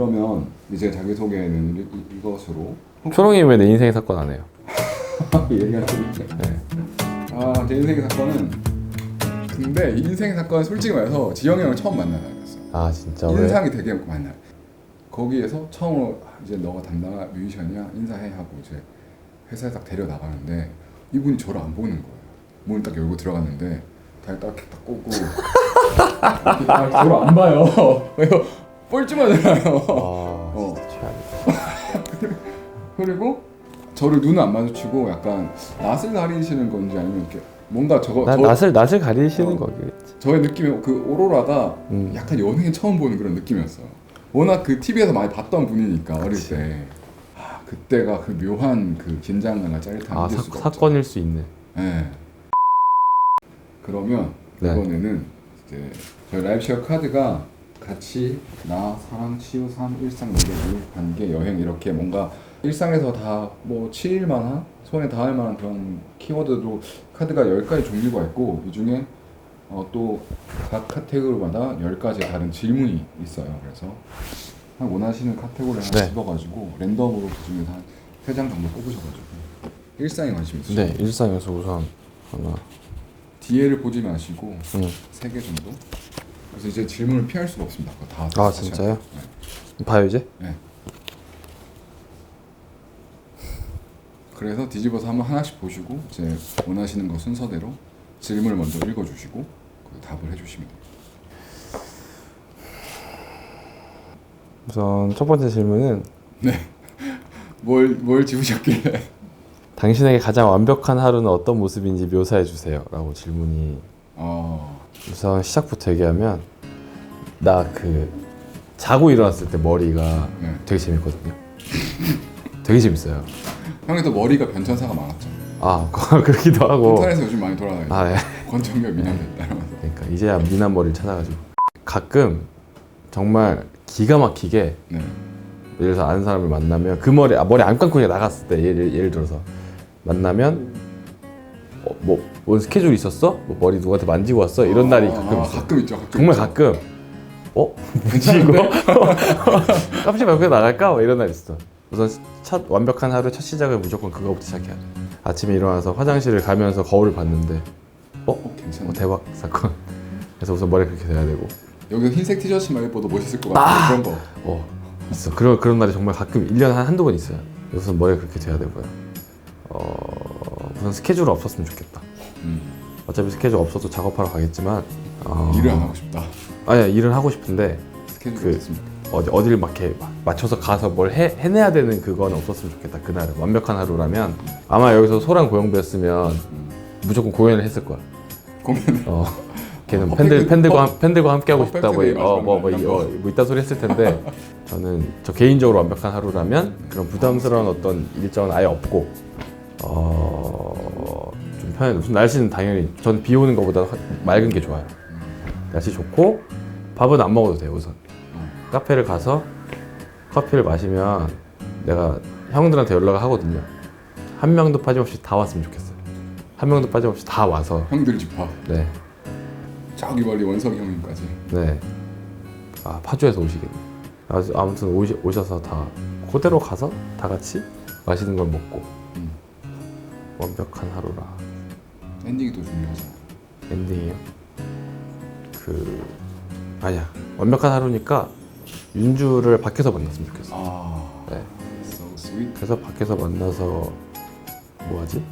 그러면 이제 자기소개는 이- 이- 이것으로 초롱이 왜 내 인생의 사건 안 해요? 얘기할 수 있네. 네. 아, 제 인생의 사건은 근데 이 인생의 사건은 솔직히 말해서 지영이 형을 처음 만나는 날이었어요. 아 진짜 왜? 인상이 되게 많나요. 거기에서 처음으로 이제 너가 담당 뮤지션이야 인사해 하고 이제 회사에 딱 데려 나가는데 이분이 저를 안 보는 거예요. 문을 딱 열고 들어갔는데 다리 딱, 딱 꽂고 아, 저를 안 봐요. 뻘쭘하잖아요. 아 어. 진짜 최악이다. 그리고 저를 눈을 안 마주치고 약간 낯을 가리시는 건지 아니면 이렇게 뭔가 저거 난 저, 낯을 낯을 가리시는 어. 거겠지. 저의 느낌이 그 오로라가 음. 약간 연예인 처음 보는 그런 느낌이었어요. 워낙 그 TV에서 많이 봤던 분이니까 어릴 그치. 때. 아, 그때가 그 묘한 그 긴장감과 짜릿함을 아 사, 사건일 수 있네. 네. 그러면 네. 이번에는 이제 저희 라이브 쉐어 카드가 같이 나 사랑 치유 삶 일상 물 관계 여행 이렇게 뭔가 일상에서 다 뭐 치일 만한 손에 닿을 만한 그런 키워드로 카드가 10가지 종류가 있고 이 중에 어, 또 각 카테고리마다 10가지 다른 질문이 있어요. 그래서 한 원하시는 카테고리 하나 네. 집어가지고 랜덤으로 그 중에서 한 3장 정도 뽑으셔가지고 일상에 관심 있으시죠? 네 일상에서 우선 하나. 뒤에를 보지 마시고 음. 3개 정도 그래서 이제 질문을 피할 수가 없습니다. 그거 다 아, 다시 진짜요? 하셔야 돼요. 봐요 이제. 네. 네. 그래서 뒤집어서 한번 하나씩 보시고 이제 원하시는 거 순서대로 질문을 먼저 읽어주시고 그 답을 해주시면 돼요. 우선 첫 번째 질문은 뭘, 뭘 지우셨길래 당신에게 가장 완벽한 하루는 어떤 모습인지 묘사해 주세요라고 질문이 어, 우선 시작부터 얘기하면 나 그 자고 일어났을 때 머리가 네. 되게 재밌거든요. 되게 재밌어요. 형이 또 머리가 변천사가 많았죠. 아 그러기도 하고 인터넷에 요즘 많이 돌아다니죠. 아 네. 권정열 미남됐다 이러면서. 그러니까 이제야 미남 머리를 찾아가지고 가끔 정말 기가 막히게 네. 예를 들어서 아는 사람을 만나면 그 머리 아, 머리 안 감고 그냥 나갔을 때 예를, 예를 들어서 만나면 어, 뭐, 뭔 스케줄 있었어? 뭐 머리 누구한테 만지고 왔어? 이런 날이 가끔 아, 있어. 가끔 있죠. 가끔 정말 있죠. 가끔 어? 뭐지 이거? 깜짝 말고 나갈까? 뭐 이런 날 있어. 우선 첫 완벽한 하루 첫 시작을 무조건 그거부터 시작해야 돼. 아침에 일어나서 화장실을 가면서 거울을 봤는데 어, 괜찮아. 어, 대박 사건. 그래서 우선 머리 그렇게 돼야 되고. 여기서 흰색 티셔츠만 입어도 멋있을 것 같아. 그런 거. 어 있어. 그런 그런 날이 정말 가끔 1년에 한 한두 번 있어요. 우선 머리 그렇게 돼야 되고요. 어 우선 스케줄 없었으면 좋겠다. 음. 어차피 스케줄 없어도 작업하러 가겠지만 어, 일을 안 하고 싶다. 아니야 일을 하고 싶은데 스케줄 그- 있습니다. 어디 어디를 막 이렇게 막 맞춰서 가서 뭘 해, 해내야 되는 그건 없었으면 좋겠다 그날은 완벽한 하루라면 아마 여기서 소랑 고영배였으면 음. 무조건 공연을 했을 거야. 공연 어 걔는 어, 팬들 퍼펙트- 팬들과 퍼- 함- 팬들과 함께 하고 퍼펙트 싶다 뭐, 데이 어, 뭐, 뭐, 이런 이- 거. 어, 뭐 이딴 소리 했을 텐데 저는 저 개인적으로 완벽한 하루라면 그런 부담스러운 어떤 일정은 아예 없고 어좀 편해. 무슨 날씨는 당연히 전 비 오는 것보다 확- 맑은 게 좋아요. 날씨 좋고 밥은 안 먹어도 돼요 우선. 어. 카페를 가서 커피를 마시면 내가 형들한테 연락을 하거든요. 한 명도 빠짐없이 다 왔으면 좋겠어요. 한 명도 빠짐없이 다 와서 형들 집합. 네, 저기 멀리 원석이 형님까지. 네. 아 파주에서 오시겠네. 아, 아무튼 오시, 오셔서 다 그대로 가서 다 같이 맛있는 걸 먹고 음. 완벽한 하루라 엔딩이 또 중요하잖아. 엔딩이요. 그 아니야 완벽한 하루니까 윤주를 밖에서 만났으면 좋겠어. 아, 네. so sweet. 그래서 밖에서 만나서 뭐 하지?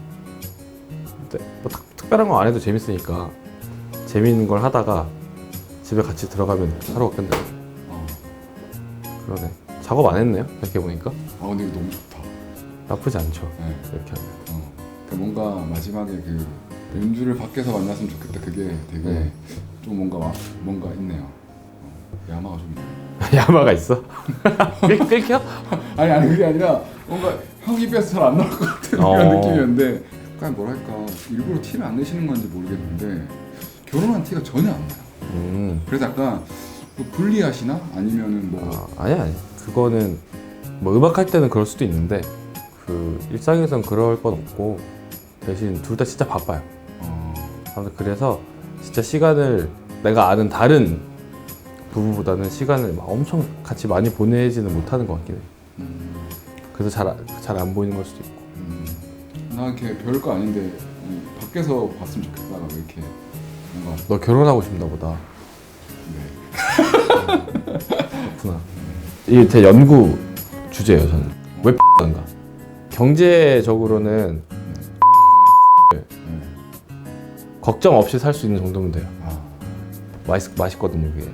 네, 뭐 특, 특별한 거 안 해도 재밌으니까 재밌는 걸 하다가 집에 같이 들어가면 하루가 끝나. 어. 그러네. 작업 안 했네요. 이렇게 보니까 아 근데 이거 너무 좋다. 나쁘지 않죠. 네. 이렇게 하면. 어. 그 뭔가 마지막에 그 연주를 밖에서 만났으면 좋겠다. 그게 되게 네. 좀 뭔가 와- 뭔가 있네요. 어. 야마가 좀 있네. 야마가 있어? 끌, 끌켜? 아니 아니 그게 아니라 뭔가 형 입에서 잘 안 나올 것 같은 어. 그런 느낌이었는데 약간 뭐랄까 일부러 티를 안 내시는 건지 모르겠는데 결혼한 티가 전혀 안 나요. 음. 그래서 약간 뭐 불리하시나 아니면은 뭐 아, 아니야, 아니. 그거는 뭐 음악 할 때는 그럴 수도 있는데 그 일상에선 그럴 건 없고 대신 둘 다 진짜 바빠요. 어, 아무튼 그래서 진짜 시간을 내가 아는 다른 부부보다는 시간을 막 엄청 같이 많이 보내지는 못하는 것 같긴 해. 음, 그래서 잘안 보이는 걸 수도 있고. 음. 나 이렇게 별 거 아닌데 음, 밖에서 봤으면 좋겠다가 왜 이렇게 뭔가 너 결혼하고 싶나 보다. 네. 그렇구나. 이게 제 연구 주제예요, 저는. 왜 X인가? 경제적으로는 걱정 없이 살 수 있는 정도면 돼요. 아, 맛있, 맛있거든요, 그게.